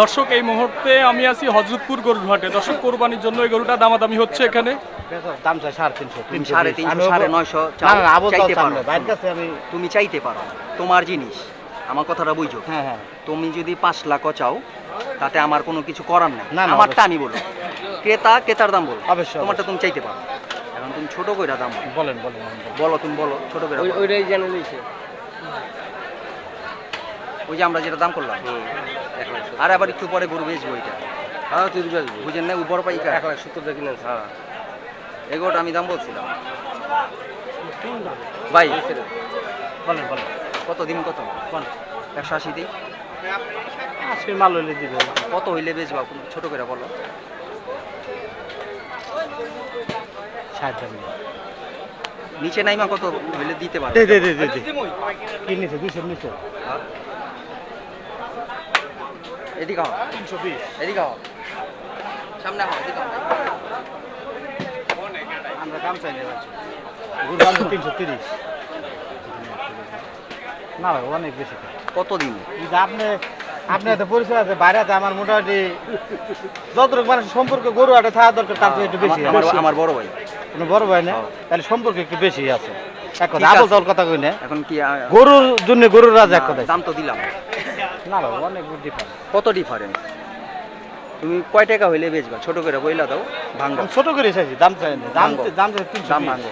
দর্শক এই মুহূর্তে আমি আছি হজরতপুর গরুর হাটে দর্শক কোরবানির জন্য এই গরুটা দামাদামি হচ্ছে এখানে? দাম চাই সাড়ে তিনশো তুমি সাড়ে তিনশো সাড়ে নয়শো চাইতে পারো। তুমি চাইতে পারো। তোমার জিনিস আমার কথাটা বুঝো। হ্যাঁ হ্যাঁ। তুমি যদি পাঁচ লাখ চাও তাতে আমার কোনো কিছু করার নাই। আমারটা আমি বলব। ক্রেতা ক্রেতার দাম বলো। অবশ্যই, তোমারটা তুমি চাইতে পারো। এখন তুমি ছোট কইরা দাম বলো। বলেন বলেন। বলো তুমি বলো ছোট করে বলো। ওইটাই জানে লইছে ওই যে আমরা যেটা দাম করলাম। আর আবার একটু পরে গরু বেচবো ওইটা হ্যাঁ তুই বেচবি। বুঝেন না উপর পাইকা এক লাখ সত্তর টাকা কিনেছে হ্যাঁ। এগোটা আমি দাম বলছিলাম। ভাই বলেন বলেন। কত দিন কত? একশো আশি দিন আজকের মাল হইলে দিবে কত হইলে বেচবা ছোট করে বলো। নিচে নাইমা কত হইলে দিতে পারো দে দে দে দে দে। কি নিছে? দুশো নিছে হ্যাঁ? এদিকে আও। তিনশো বিশ। এদিকে আও। সামনে আও এদিকে আও। আমরা দাম চাই দাম তিনশো তিরিশ। না ভাই অনেক বেশি কত দিন এই আপনি আপনি এত পরিচয় আছে বাইরে আছে আমার মোটামুটি যতটুকু মানুষ সম্পর্ক গরু আটে থাকা দরকার তার একটু বেশি আমার বড় ভাই। বড় ভাই না হ্যাঁ। তাহলে সম্পর্ক একটু বেশি আছে। এক কথা আবল তাবল কথা কই না এখন কি গরুর জন্য গরুর রাজা এক কথা দাম তো দিলাম। না ভাই অনেক ডিফারেন্স কত ডিফারেন্স তুমি কয় টাকা হইলে বেচবা? ছোট করে বইলা দাও ভাঙ্গো ছোট করে চাইছি দাম চাই না। দাম দাম দাম ভাঙ্গো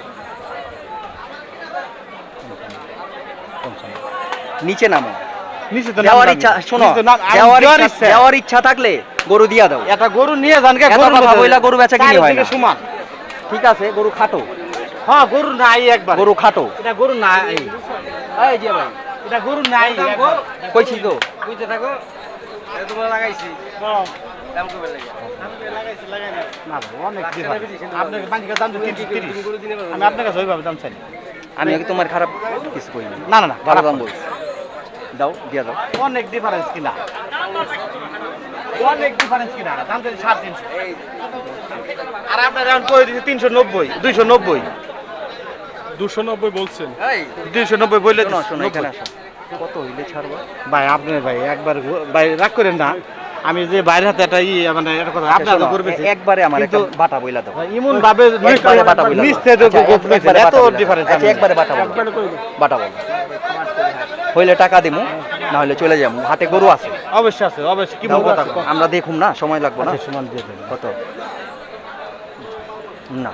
নিচে নামো। নিচে তো দেওয়ার ইচ্ছা শোনো নিচে তো দেওয়ার দেওয়ার ইচ্ছা ইচ্ছা। দেওয়ার ইচ্ছা থাকলে গরু দিয়া দাও। একটা গরু নিয়ে যান কে কথা বইলা গরু বেচা কিনি হয় না। সমান। ঠিক আছে গরু খাটো। হ্যাঁ গরু নাই একবার। গরু খাটো। এটা গরু নাই। এই যে ভাই এটা গরু নাই। কইছি তো। বুঝতে থাকো। এটা তোমরা লাগাইছি। দাম কবে লাগে। না অনেক। আপনার দাম তো 330 তুমি গরু দিনে পারবে। আমি আপনার কাছে ওইভাবে দাম চাই আমি কি তোমার খারাপ কিছু কই না? না না ভালো খারাপ দাম। বলছি। দাও দিয়া দাও। অনেক ডিফারেন্স কিনা। অনেক ডিফারেন্স কিনা। দাম তো সাড়ে তিনশো। আর আপনার এখন কই দিচ্ছে তিনশো নব্বই দুইশো নব্বই। দুশো নব্বই বলছেন। এই দুইশো নব্বই বললে শোনো শোনো এখানে আসো। কত হইলে ছাড়বা? ভাই আপনি ভাই একবার ভাই রাগ করেন না। আমি যে বাইরে হাতে একটা ই মানে কথা আপনার করবে একবারে আমার একটা বাটা বইলা দাও। ইমন ভাবে একবারে বাটা বইলা দাও। নিচতে আচ্ছা, একবারে এত বইলা। ডিফারেন্স আচ্ছা একবারে বাটা বলো বাটা বলো হইলে টাকা দিমু না হলে চলে যাব হাতে গরু আছে। অবশ্যই আছে অবশ্যই। কি কথা? আমরা দেখুম না সময় লাগবে না। আচ্ছা, সমান দিয়ে কত? না।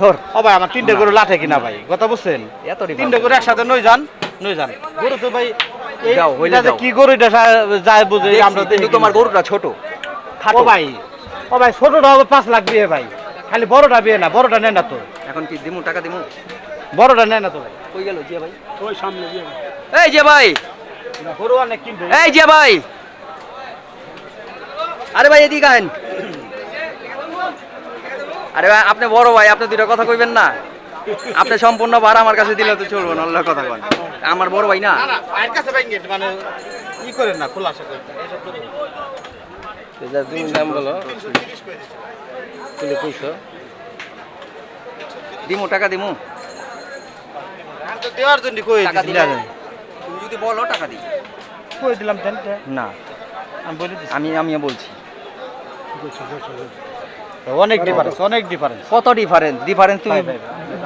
ধর। ও ভাই আমার তিনটে গরু লাঠে কিনা ভাই কথা বুঝছেন? এত তিনটে গরু একসাথে নই যান নই যান। গরু তো ভাই যাও, হইলে যে যাও। কি গরু এটা যায় বুঝে আমরা কিন্তু তোমার গরুটা ছোট। খাটো। ভাই ও ভাই ছোটটা হবে পাঁচ লাখ ভাই। খালি বড়টা বিয়ে না বড়টা নেয় না তো। এখন কি দিমু টাকা দিমু? বড়টা নেয় না তো ভাই। কই গেল জিয়া ভাই? ওই সামনে দিয়ে এই যে ভাই! গরু অনেক কিনবে। এই যে ভাই! আরে ভাই এদিকে আহেন। আরে ভাই আপনি বড় ভাই আপনি দুটো কথা কইবেন না। আপনি সম্পূর্ণ ভাড়া আমার কাছে দিলে তো চলবে না অন্য কথা কন আমার বড় ভাই না? ভাইয়ের কাছে ভাই গেট মানে ই করেন না খোলাসা করেন। এইসব করেন না। এটা তুমি দাম বলো। তুমি কইছো দিমু টাকা দিমু। আমি তো দেওয়ার জন্য কই টাকা দিছিলাম দিলে তুমি যদি বলো টাকা দিই। কই দিলাম না আমি বলে দিছি। আমি আমিও বলছি। অনেক ডিফারেন্স অনেক ডিফারেন্স কত ডিফারেন্স ডিফারেন্স তুমি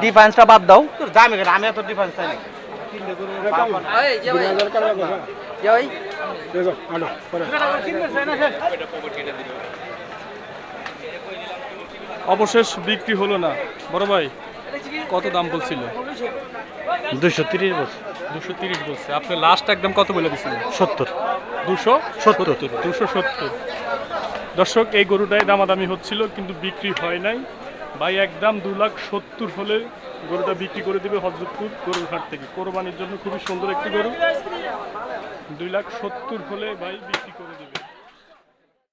ডিফারেন্সটা বাদ দাও। তোর দামে কেন আমি এত ডিফারেন্স চাই অবশেষ বিক্রি হলো না। বড় ভাই কত দাম বলছিল? দুশো তিরিশ বছর দুশো তিরিশ বলছে। আপনি লাস্ট একদম কত বলে দিছিলেন? সত্তর। দুশো? সত্তর দুশো সত্তর। দর্শক, এই গরুটাই দামাদামি হচ্ছিল, কিন্তু বিক্রি হয় নাই। ভাই, একদম দু লাখ সত্তর হলে গরুটা বিক্রি করে দেবে হজরতপুর গরুর হাট থেকে। কোরবানির জন্য খুবই সুন্দর একটি গরু। দুই লাখ সত্তর হলে ভাই বিক্রি করে দিবে।